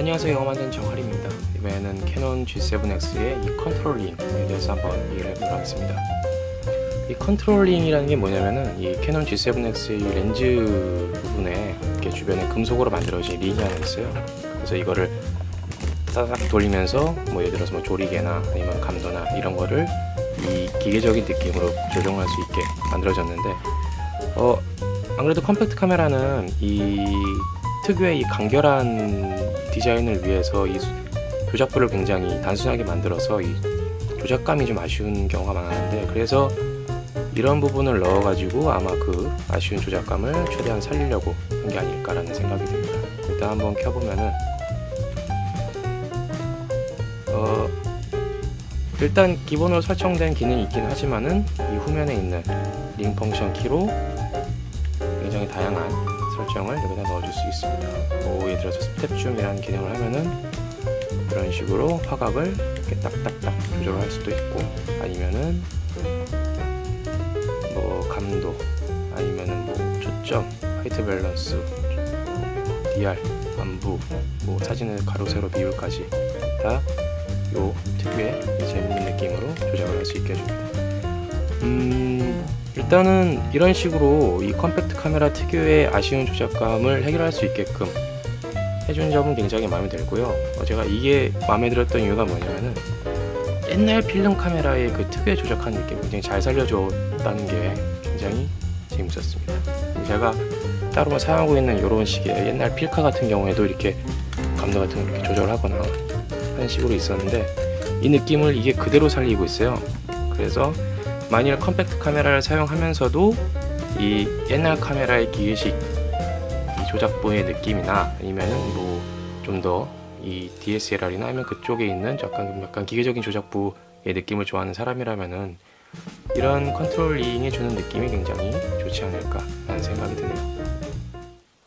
안녕하세요. 영어 만든 정할입니다. 이번에는 캐논 G7X의 이 컨트롤링에 대해서 한번 얘기를 해보도록 하겠습니다. 이 컨트롤링이라는 게 뭐냐면은 이 캐논 G7X의 이 렌즈 부분에 이렇게 주변에 금속으로 만들어진 링이 하나 있어요. 그래서 이거를 따닥 돌리면서 뭐 예를 들어서 뭐 조리개나 아니면 감도나 이런 거를 이 기계적인 느낌으로 조정할 수 있게 만들어졌는데 어 안 그래도 컴팩트 카메라는 이 특유의 이 간결한 디자인을 위해서 이 수- 조작부를 굉장히 단순하게 만들어서 이 조작감이 좀 아쉬운 경우가 많았는데 그래서 이런 부분을 넣어가지고 아마 그 아쉬운 조작감을 최대한 살리려고 한 게 아닐까라는 생각이 듭니다. 일단 한번 켜보면은 어 일단 기본으로 설정된 기능이 있긴 하지만은 이 후면에 있는 링 펑션 키로 굉장히 다양한 설정을 여기다 넣어줄 수 있습니다. 뭐 예를 들어서 스텝 줌이라는 기능을 하면은 이런 식으로 화각을 이렇게 딱딱딱 조절할 수도 있고 아니면은 뭐 감도 아니면은 뭐 초점, 화이트 밸런스, DR, 안부, 뭐 사진의 가로 세로 비율까지 다 요 특유의 이 재밌는 느낌으로 조작을 할 수 있게 해줍니다. 음, 일단은 이런 식으로 이 컴팩트 카메라 특유의 아쉬운 조작감을 해결할 수 있게끔 해준 점은 굉장히 마음에 들고요. 어, 제가 이게 마음에 들었던 이유가 뭐냐면은 옛날 필름 카메라의 그 특유의 조작한 느낌 굉장히 잘 살려줬다는 게 굉장히 재밌었습니다. 제가 따로 사용하고 있는 이런 식의 옛날 필카 같은 경우에도 이렇게 감도 같은 걸 이렇게 조절하거나 하는 식으로 있었는데 이 느낌을 이게 그대로 살리고 있어요. 그래서 만일 컴팩트 카메라를 사용하면서도 이 옛날 카메라의 기계식 이 조작부의 느낌이나 아니면은 뭐좀 더 이 DSLR이나 아니면 그쪽에 있는 약간 약간 기계적인 조작부의 느낌을 좋아하는 사람이라면은 이런 컨트롤링이 주는 느낌이 굉장히 좋지 않을까라는 생각이 드네요.